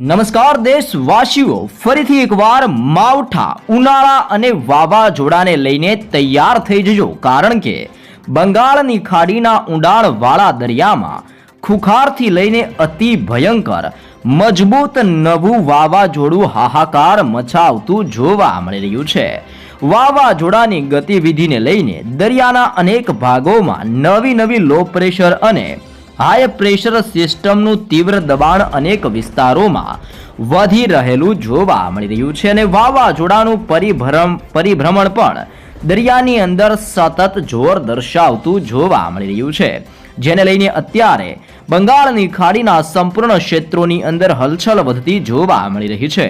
નમસ્કાર દેશવાસીઓ, ફરીથી એકવાર માવઠા, ઉનાળા અને વાવાઝોડાને લઈને તૈયાર થઈ જજો. કારણ કે બંગાળની ખાડીના ઊંડાણવાળા દરિયામાં ખુખારથી લઈને અતિ ભયંકર, મજબૂત નવું વાવાઝોડું હાહાકાર મચાવતું જોવા મળી રહ્યું છે. વાવાઝોડાની ગતિવિધિને લઈને દરિયાના અનેક ભાગોમાં નવી નવી લો પ્રેશર અને હાઈ પ્રેશર સિસ્ટમનું તીવ્ર દબાણ અનેક વિસ્તારોમાં વધી રહેલું જોવા મળી રહ્યું છે અને વાવાઝોડાનું પરિભ્રમ, પરિભ્રમણ પણ દરિયાની અંદર સતત જોર દર્શાવતું જોવા મળી રહ્યું છે. જેને લઈને અત્યારે બંગાળની ખાડીના સંપૂર્ણ ક્ષેત્રોની અંદર હલચલ વધતી જોવા મળી રહી છે.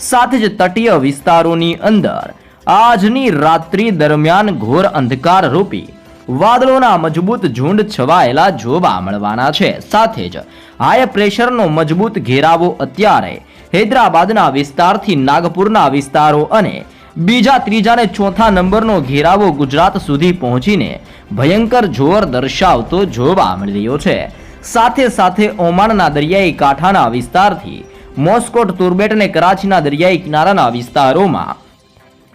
સાથે જ તટીય વિસ્તારોની અંદર આજની રાત્રિ દરમિયાન ઘોર અંધકાર રૂપી વાદળોના મજબૂત ઝુંડ છવાયેલા જોવા મળવાના છે. સાથે જ હાઈ પ્રેશરનો મજબૂત ઘેરાવો અત્યારે હૈદરાબાદના વિસ્તારથી નાગપુરના વિસ્તારો અને બીજા ત્રીજા અને ચોથા નંબરનો ઘેરાવો ગુજરાત સુધી પહોંચીને ભયંકર જોર દર્શાવતો જોવા મળી રહ્યો છે. સાથે સાથે ઓમાનના દરિયાઈ કાંઠાના વિસ્તારથી મોસ્કોટ, તુર્બેટ અને કરાચીના દરિયાઈ કિનારાના વિસ્તારોમાં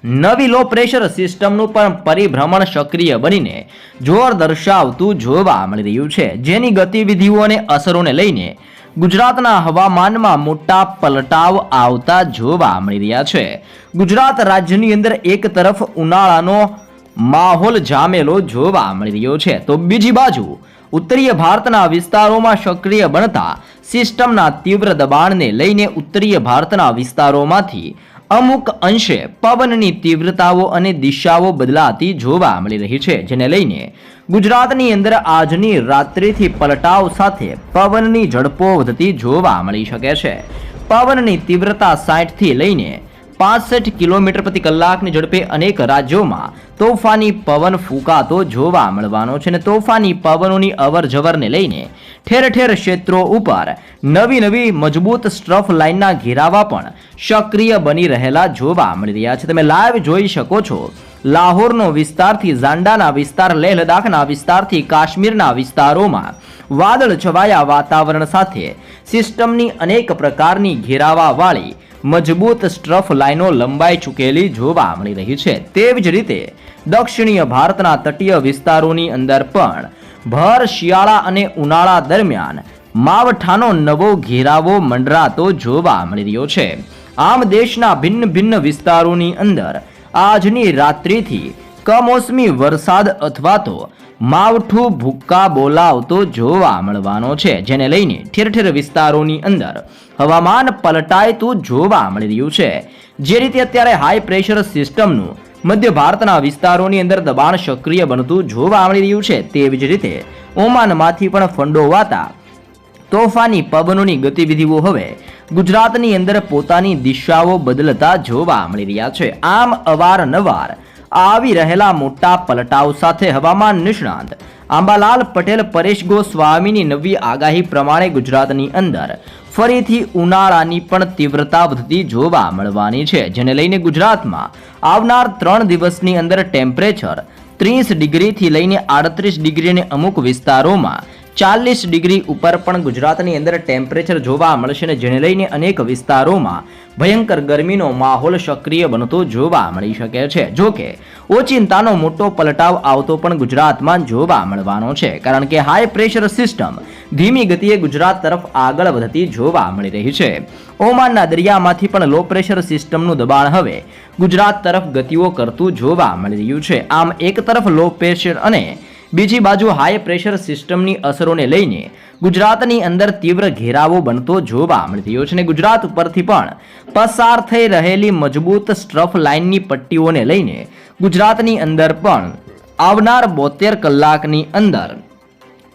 નવી લો પ્રેશર સિસ્ટમનું પણ પરિભ્રમણ સક્રિય બનીને જોર દર્શાવતું જોવા મળી રહ્યું છે. જેની ગતિવિધિઓ અને અસરોને લઈને ગુજરાતના હવામાનમાં મોટા પલટાવ આવતા જોવા મળી રહ્યા છે. ગુજરાત રાજ્યની અંદર એક તરફ ઉનાળાનો માહોલ જામેલો જોવા મળી રહ્યો છે. તો બીજી બાજુ ઉત્તરીય ભારતના વિસ્તારોમાં સક્રિય બનતા સિસ્ટમના તીવ્ર દબાણને લઈને ઉત્તરીય ભારતના વિસ્તારોમાંથી અમુક અંશે પવનની તીવ્રતાઓ અને દિશાઓ બદલાતી જોવા મળી રહી છે, જેને લઈને ગુજરાતની અંદર આજની રાત્રિથી પલટાવ સાથે પવનની ઝડપો વધતી જોવા મળી શકે છે. પવનની તીવ્રતા સાઠથી લઈને પાસઠ કિલોમીટર પ્રતિ કલાકની ઝડપે અનેક રાજ્યોમાં તોફાની પવન ફૂંકાતો જોવા મળવાનો છે અને તોફાની પવનોની અવરજવરને લઈને ઠેર ઠેર ક્ષેત્રો ઉપર નવી નવી મજબૂત સ્ટ્રફ લાઇનના ઘેરાવા પણ સક્રિય બની રહેલા જોવા મળી રહ્યા છે. તમે લાઈવ જોઈ શકો છો. લાહોરનો વિસ્તારથી ઝાંડાના વિસ્તાર લેહ લદાખના વિસ્તારથી કાશ્મીરના વિસ્તારોમાં વાદળ છવાયા વાતાવરણ સાથે સિસ્ટમની અનેક પ્રકારની ઘેરાવાવાળી મજબૂત સ્ટ્રફ લાઇનો લંબાઈ ચૂકેલી જોવા મળી રહી છે. તેવી જ રીતે દક્ષિણીય ભારતના તટીય વિસ્તારોની અંદર પણ ભર, શિયાળા અને ઉનાળા દરમિયાન માવઠાનો નવો ઘેરાવો મંડરાતો જોવા મળી રહ્યો છે. આમ દેશના ભિન્ન ભિન્ન વિસ્તારોની અંદર આજની રાત્રિથી કમોસમી વરસાદ અથવા તો માવઠું ભૂક્કા બોલાવતો જોવા મળવાનો છે, જેને લઈને ઠેર ઠેર વિસ્તારોની અંદર હવામાન પલટાયતું જોવા મળી રહ્યું છે. જે રીતે અત્યારે હાઈ પ્રેશર સિસ્ટમનું મધ્ય ભારતના વિસ્તારોની અંદર દબાણ સક્રિય બનતું જોવા મળી રહ્યું છે. તેવી જ રીતે ઓમાનમાંથી પણ ફંડોવાતા તોફાની પવનોની ગતિવિધિઓ હવે ગુજરાતની અંદર પોતાની દિશાઓ બદલતા જોવા મળી રહ્યા છે. આમ અવારનવાર આવી રહેલા મોટા પલટાવ સાથે હવામાન નિષ્ણાંત આંબાલાલ પટેલ, પરેશ ગોસ્વામીની નવી આગાહી પ્રમાણે ગુજરાતની અંદર ફરીથી ઉનાળાની પણ તીવ્રતા વધતી જોવા મળવાની છે, જેને લઈને ગુજરાતમાં આવનાર ત્રણ દિવસની અંદર ટેમ્પરેચર ત્રીસ ડિગ્રીથી લઈને આડત્રીસ ડિગ્રીને અમુક વિસ્તારોમાં ચાલીસ ડિગ્રી ઉપર પણ ગુજરાતની અંદર ટેમ્પરેચર જોવા મળશે અને જેને લઈને અનેક વિસ્તારોમાં ભયંકર ગરમીનો માહોલ સક્રિય બનતો જોવા મળી શકે છે. જો કે, ઓચિંતાનો મોટો પલટાવ આવતો પણ ગુજરાતમાં જોવા મળવાનો છે. કારણ કે હાઈ પ્રેશર સિસ્ટમ ધીમી ગતિએ ગુજરાત તરફ આગળ વધતી જોવા મળી રહી છે. ઓમાનના દરિયામાંથી પણ લો પ્રેશર સિસ્ટમનું દબાણ હવે ગુજરાત તરફ ગતિઓ કરતું જોવા મળી રહ્યું છે. આમ એક તરફ લો પ્રેશર અને બીજી બાજુ હાઈ પ્રેશર સિસ્ટમની અસરોને લઈને ગુજરાતની અંદર તીવ્ર ઘેરાવો બનતો જોવા મળી રહ્યો છે અને ગુજરાત ઉપરથી પણ પસાર થઈ રહેલી મજબૂત સ્ટ્રફ લાઇનની પટ્ટીઓને લઈને ગુજરાતની અંદર પણ આવનાર બોતેર કલાકની અંદર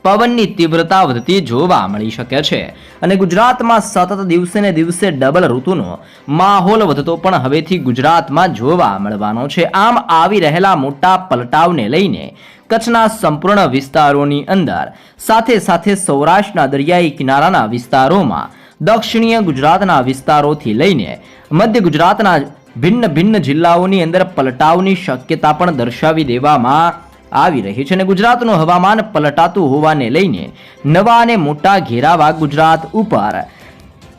પવનની તીવ્રતા વધતી જોવા મળી શકે છે. અને ગુજરાતમાં સતત દિવસે ને દિવસે ડબલ ઋતુનો માહોલ વધતો પણ હવેથી ગુજરાતમાં જોવા મળવાનો છે. આમ આવી રહેલા મોટા પલટાવને લઈને કચ્છના સંપૂર્ણ વિસ્તારોની અંદર, સાથે સાથે સૌરાષ્ટ્રના દરિયાઈ કિનારાના વિસ્તારોમાં, દક્ષિણીય ગુજરાતના વિસ્તારોથી લઈને મધ્ય ગુજરાતના ભિન્ન ભિન્ન જિલ્લાઓની અંદર પલટાવની શક્યતા પણ દર્શાવી દેવામાં આવી રહી છે. અને ગુજરાતનું હવામાન પલટાતું હોવાને લઈને નવા અને મોટા ઘેરાવા ગુજરાત ઉપર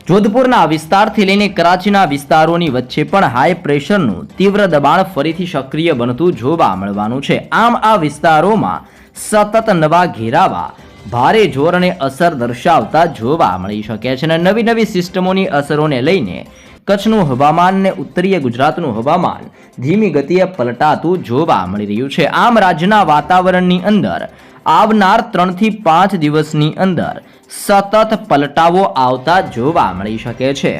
જોધપુરના વિસ્તારથી લઈને કરાચીના વિસ્તારોની વચ્ચે પણ હાઈ પ્રેશરનું તીવ્ર દબાણ ફરીથી સક્રિય બનતું જોવા મળવાનું છે. આમ આ વિસ્તારોમાં સતત નવા ઘેરાવા, ભારે જોર અને અસર દર્શાવતા જોવા મળી શકે છે અને નવી નવી સિસ્ટમોની અસરોને લઈને કચ્છનું હવામાન ને ઉત્તરીય ગુજરાતનું હવામાન ધીમી ગતિએ પલટાતું જોવા મળી રહ્યું છે. આમ રાજ્યના વાતાવરણની અંદર આવનાર ત્રણથી પાંચ દિવસની અંદર સતત પલટાવો આવતા જોવા મળી શકે છે.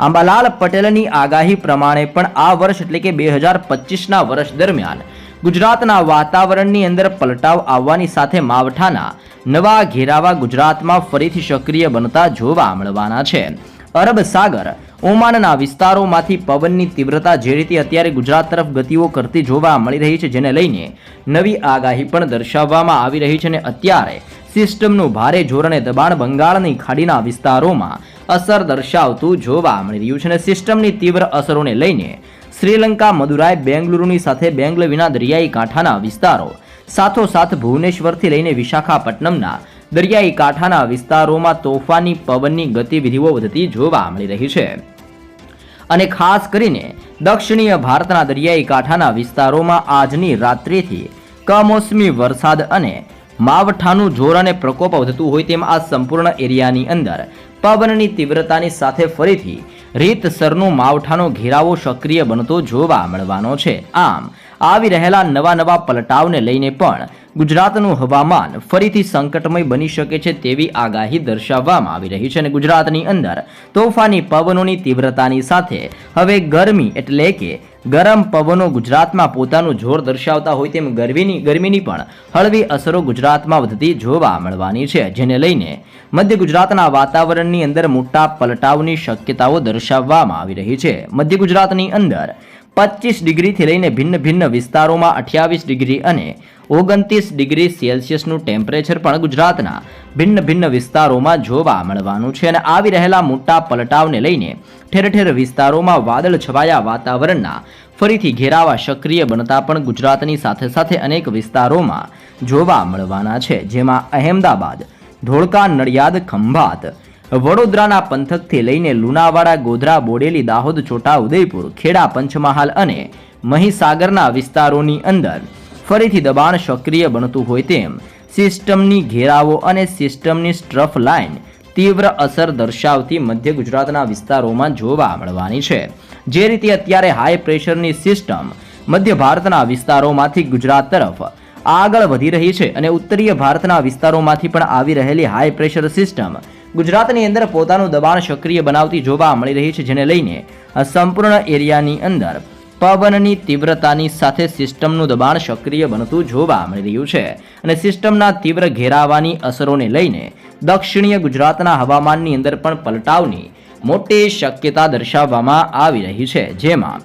આંબાલાલ પટેલની આગાહી પ્રમાણે પણ આ વર્ષ એટલે કે બે હજાર પચીસના વર્ષ દરમિયાન ગુજરાતના વાતાવરણની અંદર પલટાવ આવવાની સાથે માવઠાના નવા ઘેરાવા ગુજરાતમાં ફરીથી સક્રિય બનતા જોવા મળવાના છે. અરબ સાગર ઓમાનના વિસ્તારોમાંથી પવનની તીવ્રતા જે રીતે અત્યારે ગુજરાત તરફ ગતિઓ કરતી જોવા મળી રહી છે, જેને લઈને નવી આગાહી પણ દર્શાવવામાં આવી રહી છે અને અત્યારે સિસ્ટમનું ભારે જોરણે દબાણ બંગાળની ખાડીના વિસ્તારોમાં અસર દર્શાવતું જોવા મળી રહ્યું છે અને સિસ્ટમની તીવ્ર અસરોને લઈને શ્રીલંકા, મદુરાઈ, બેંગલુરુની સાથે બેંગલવીના દરિયાઈ કાંઠાના વિસ્તારો સાથોસાથ ભુવનેશ્વરથી લઈને વિશાખાપટ્ટનમના દરિયાઈ કાંઠાના વિસ્તારોમાં તોફાની પવનની ગતિવિધિઓ વધતી જોવા મળી રહી છે. અને ખાસ કરીને દક્ષિણીય ભારતના દરિયાઈ કાંઠાના વિસ્તારોમાં આજની રાત્રિથી કમોસમી વરસાદ અને માવઠાનું જોર અને પ્રકોપ વધતું હોય તેમ આ સંપૂર્ણ એરિયાની અંદર પવનની તીવ્રતાની સાથે ફરીથી રીતસરનું માવઠાનો ઘેરાવો સક્રિય બનતો જોવા મળવાનો છે. આમ, આવી રહેલા નવા નવા પલટાવને લઈને પણ ગુજરાતનું હવામાન ફરીથી સંકટમય બની શકે છે તેવી આગાહી દર્શાવવામાં આવી રહી છે અને ગુજરાતની અંદર તોફાની પવનોની તીવ્રતાની સાથે હવે ગરમી એટલે કે ગરમ પવનો ગુજરાતમાં પોતાનું જોર દર્શાવતા હોય તેમ ગરમીની ગરમીની પણ હળવી અસરો ગુજરાતમાં વધતી જોવા મળવાની છે, જેને લઈને મધ્ય ગુજરાતના વાતાવરણની અંદર મોટા પલટાવની શક્યતાઓ દર્શાવવામાં આવી રહી છે. મધ્ય ગુજરાતની અંદર પચીસ ડિગ્રીથી લઈને ભિન્ન ભિન્ન વિસ્તારોમાં અઠ્યાવીસ ડિગ્રી અને ઓગણત્રીસ ડિગ્રી સેલ્સિયસનું ટેમ્પરેચર પણ ગુજરાતના ભિન્ન ભિન્ન વિસ્તારોમાં જોવા મળવાનું છે. અને આવી રહેલા મોટા પલટાવને લઈને ઠેર ઠેર વિસ્તારોમાં વાદળ છવાયા વાતાવરણના ફરીથી ઘેરાવા સક્રિય બનતા પણ ગુજરાતની સાથે સાથે અનેક વિસ્તારોમાં જોવા મળવાના છે. જેમાં અહેમદાબાદ, ધોળકા, નડિયાદ, ખંભાત વડોદરાના પંથકથી લઈને લુણાવાડા, ગોધરા, બોડેલી, દાહોદ, છોટા, ઉદયપુર, ખેડા, પંચમહાલ અને મહીસાગરના વિસ્તારોની અંદર ફરીથી દબાણ સક્રિય બનતું હોય તેમ સિસ્ટમની ઘેરાવો અને સિસ્ટમની સ્ટ્રફ લાઇન તીવ્ર અસર દર્શાવતી મધ્ય ગુજરાતના વિસ્તારોમાં જોવા મળવાની છે. જે રીતે અત્યારે હાઈ પ્રેશરની સિસ્ટમ મધ્ય ભારતના વિસ્તારોમાંથી ગુજરાત તરફ આગળ વધી રહી છે અને ઉત્તરીય ભારતના વિસ્તારોમાંથી પણ આવી રહેલી હાઈ પ્રેશર સિસ્ટમ ગુજરાતની અંદર પોતાનું દબાણ સક્રિય બનાવતી જોવા મળી રહી છે, જેને લઈને સંપૂર્ણ એરિયાની અંદર પવનની તીવ્રતાની સાથે સિસ્ટમનું દબાણ સક્રિય બનતું જોવા મળી રહ્યું છે અને સિસ્ટમના તીવ્ર ઘેરાવાની અસરોને લઈને દક્ષિણીય ગુજરાતના હવામાનની અંદર પણ પલટાવની મોટી શક્યતા દર્શાવવામાં આવી રહી છે, જેમાં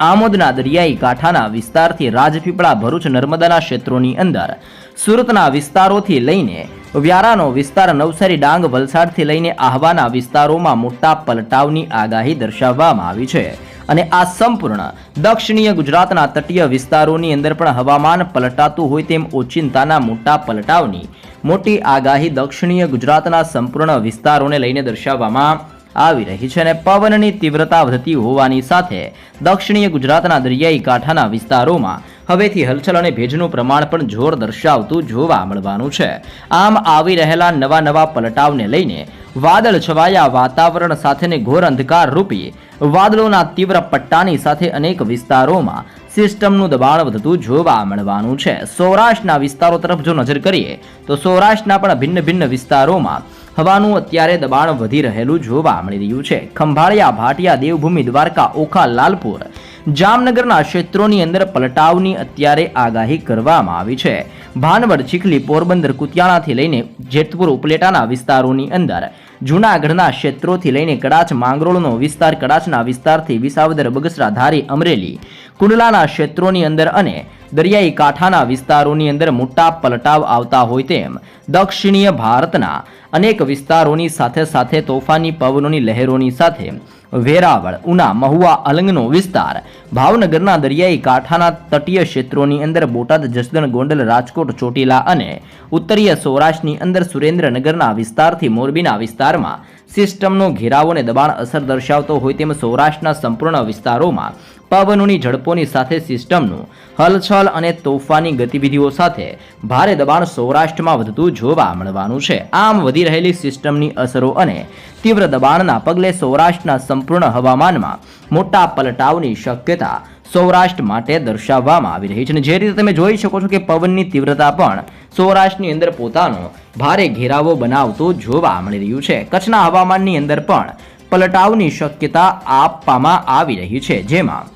આમોદના દરિયાઈ કાંઠાના વિસ્તારથી રાજપીપળા ભરૂચ નર્મદાના ક્ષેત્રોની અંદર સુરતના વિસ્તારોથી લઈને વ્યારાનો વિસ્તાર નવસારી ડાંગ વલસાડથી લઈને આહવાના વિસ્તારોમાં મોટા પલટાવની આગાહી દર્શાવવામાં આવી છે. અને આ સંપૂર્ણ દક્ષિણીય ગુજરાતના તટીય વિસ્તારોની અંદર પણ હવામાન પલટાતું હોય તેમ ઓચિંતાના મોટા પલટાવની મોટી આગાહી દક્ષિણીય ગુજરાતના સંપૂર્ણ વિસ્તારોને લઈને દર્શાવવામાં આવી રહી છે અને પવનની તીવ્રતા વધતી હોવાની સાથે દક્ષિણીય ગુજરાતના દરિયાઈ કાંઠાના વિસ્તારોમાં હવેથી હલચલ અને ભેજનું પ્રમાણ પણ જોર દર્શાવતું જોવા મળવાનું છે. આમ આવી રહેલા નવા નવા પલટાવને લઈને વાદળ છવાયા વાતાવરણ સાથેને ઘોર અંધકાર રૂપી વાદળોના તીવ્ર પટ્ટાની સાથે અનેક વિસ્તારોમાં સિસ્ટમનું દબાણ વધતું જોવા મળવાનું છે. સૌરાષ્ટ્રના વિસ્તારો તરફ જો નજર કરીએ, તો સૌરાષ્ટ્રના પણ ભિન્ન ભિન્ન વિસ્તારોમાં હવાનું અત્યારે દબાણ વધી રહેલું જોવા મળી રહ્યું છે. ખંભાળિયા, ભાટિયા, દેવભૂમિ, દ્વારકા, ઓખા, લાલપુર જામનગરના ક્ષેત્રોની અંદર પલટાવની અત્યારે આગાહી કરવામાં આવી છે. ભાનવડ, ચીખલી, પોરબંદર, કુતિયાણાથી લઈને જેતપુર, ઉપલેટાના વિસ્તારોની અંદર જૂનાગઢના ક્ષેત્રોથી લઈને કડાચ, માંગરોળનો વિસ્તાર, કડાચના વિસ્તારથી વિસાવદર, બગસરા, ધારી, અમરેલી, કુંડલાના ક્ષેત્રોની અંદર અને દરિયાઈ કાંઠાના વિસ્તારોની અંદર મોટા પલટાવ આવતા હોય તેમ દક્ષિણીય ભારતના અનેક વિસ્તારોની સાથે સાથે તોફાની પવનોની લહેરોની સાથે વેરાવળ, ઉના, મહુવા, અલંગનો વિસ્તાર. ભાવનગરના દરિયાઈ કાંઠાના તટીય ક્ષેત્રોની અંદર બોટાદ, જસદણ, ગોંડલ, રાજકોટ, ચોટીલા અને ઉત્તરીય સૌરાષ્ટ્રની અંદર સુરેન્દ્રનગરના વિસ્તારથી મોરબીના વિસ્તારમાં સિસ્ટમનો ઘેરાવો અને દબાણ અસર દર્શાવતો હોય તેમ સૌરાષ્ટ્રના સંપૂર્ણ વિસ્તારોમાં પવનોની ઝડપોની સાથે સિસ્ટમનું હલચલ અને તોફાની ગતિવિધિઓ સાથે ભારે દબાણ સૌરાષ્ટ્રમાં વધતું જોવા મળવાનું છે. આમ વધી રહેલી સિસ્ટમની અસરો અને તીવ્ર દબાણના પગલે સૌરાષ્ટ્રના સંપૂર્ણ હવામાનમાં મોટા પલટાવની શક્યતા સૌરાષ્ટ્ર માટે દર્શાવવામાં આવી રહી છે. અને જે રીતે તમે જોઈ શકો છો કે પવનની તીવ્રતા પણ સૌરાષ્ટ્રની અંદર પોતાનો ભારે ઘેરાવો બનાવતો જોવા મળી રહ્યું છે. કચ્છના હવામાનની અંદર પણ પલટાવની શક્યતા આપવામાં આવી રહી છે. જેમાં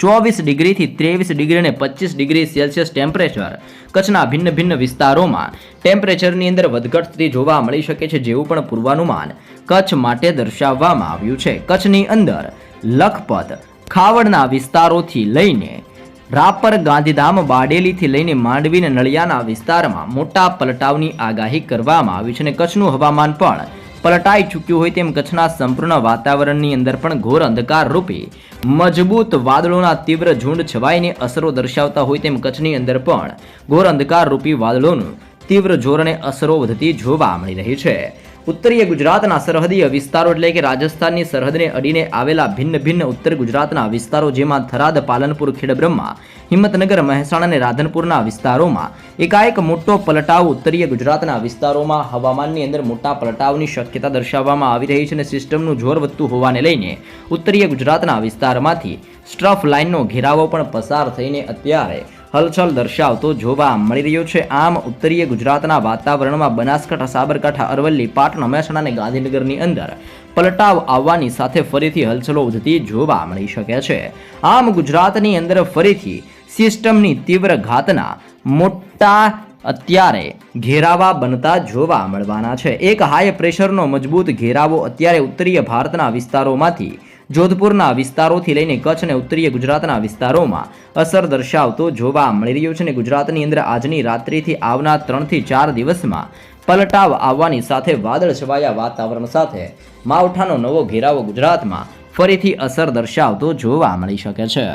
ચોવીસ ડિગ્રીથી ત્રેવીસ ડિગ્રી અને પચીસ ડિગ્રી સેલ્સિયસ ટેમ્પરેચર કચ્છના ભિન્ન ભિન્ન વિસ્તારોમાં ટેમ્પરેચરની અંદર વધઘટ સ્થિતિ જોવા મળી શકે છે, જેવું પણ પૂર્વાનુમાન કચ્છ માટે દર્શાવવામાં આવ્યું છે. કચ્છની અંદર લખપત ખાવડના વિસ્તારોથી લઈને રાપર, ગાંધીધામ, બાડેલીથી લઈને માંડવી અને નળિયાના વિસ્તારમાં મોટા પલટાવની આગાહી કરવામાં આવી છે અને કચ્છનું હવામાન પણ પલટાઈ ચૂક્યું હોય તેમ કચ્છના સંપૂર્ણ વાતાવરણની અંદર પણ ઘોર અંધકાર રૂપી મજબૂત વાદળોના તીવ્ર ઝુંડ છવાઈને અસરો દર્શાવતા હોય તેમ કચ્છની અંદર પણ ઘોર અંધકાર રૂપી વાદળોનું તીવ્ર જોર અને અસરો વધતી જોવા મળી રહી છે. ઉત્તરીય ગુજરાતના સરહદીય વિસ્તારો એટલે કે રાજસ્થાનની સરહદને અડીને આવેલા ભિન્ન ભિન્ન ઉત્તર ગુજરાતના વિસ્તારો જેમાં થરાદ, પાલનપુર, ખેડબ્રહ્મા, હિંમતનગર, મહેસાણા અને રાધનપુરના વિસ્તારોમાં એકાએક મોટો પલટાવ ઉત્તરીય ગુજરાતના વિસ્તારોમાં હવામાનની અંદર મોટા પલટાવની શક્યતા દર્શાવવામાં આવી રહી છે અને સિસ્ટમનું જોર વધતું હોવાને લઈને ઉત્તરીય ગુજરાતના વિસ્તારમાંથી સ્ટ્રફ લાઇનનો ઘેરાવો પણ પસાર થઈને અત્યારે હલચલ દર્શાવતો જોવા મળી રહ્યો છે. આમ, ઉત્તરીય ગુજરાતના વાતાવરણમાં બનાસકાંઠા, સાબરકાંઠા, અરવલ્લી, પાટણ, મહેસાણા અને ગાંધીનગરની અંદર પલટાવ આવવાની સાથે ફરીથી હલચલો વધતી જોવા મળી શકે છે. આમ, ગુજરાતની અંદર ફરીથી સિસ્ટમની તીવ્ર ઘાતના મોટા અત્યારે ઘેરાવા બનતા જોવા મળવાના છે. એક હાઈ પ્રેશરનો મજબૂત ઘેરાવો અત્યારે ઉત્તરીય ભારતના વિસ્તારોમાંથી જોધપુરના વિસ્તારોથી લઈને કચ્છ અને ઉત્તરીય ગુજરાતના વિસ્તારોમાં અસર દર્શાવતો જોવા મળી રહ્યો છે અને ગુજરાતની અંદર આજની રાત્રિથી આવનાર ત્રણથી ચાર દિવસમાં પલટાવ આવવાની સાથે વાદળ છવાયા વાતાવરણ સાથે. માવઠાનો નવો ઘેરાવો ગુજરાતમાં ફરીથી અસર દર્શાવતો જોવા મળી શકે છે.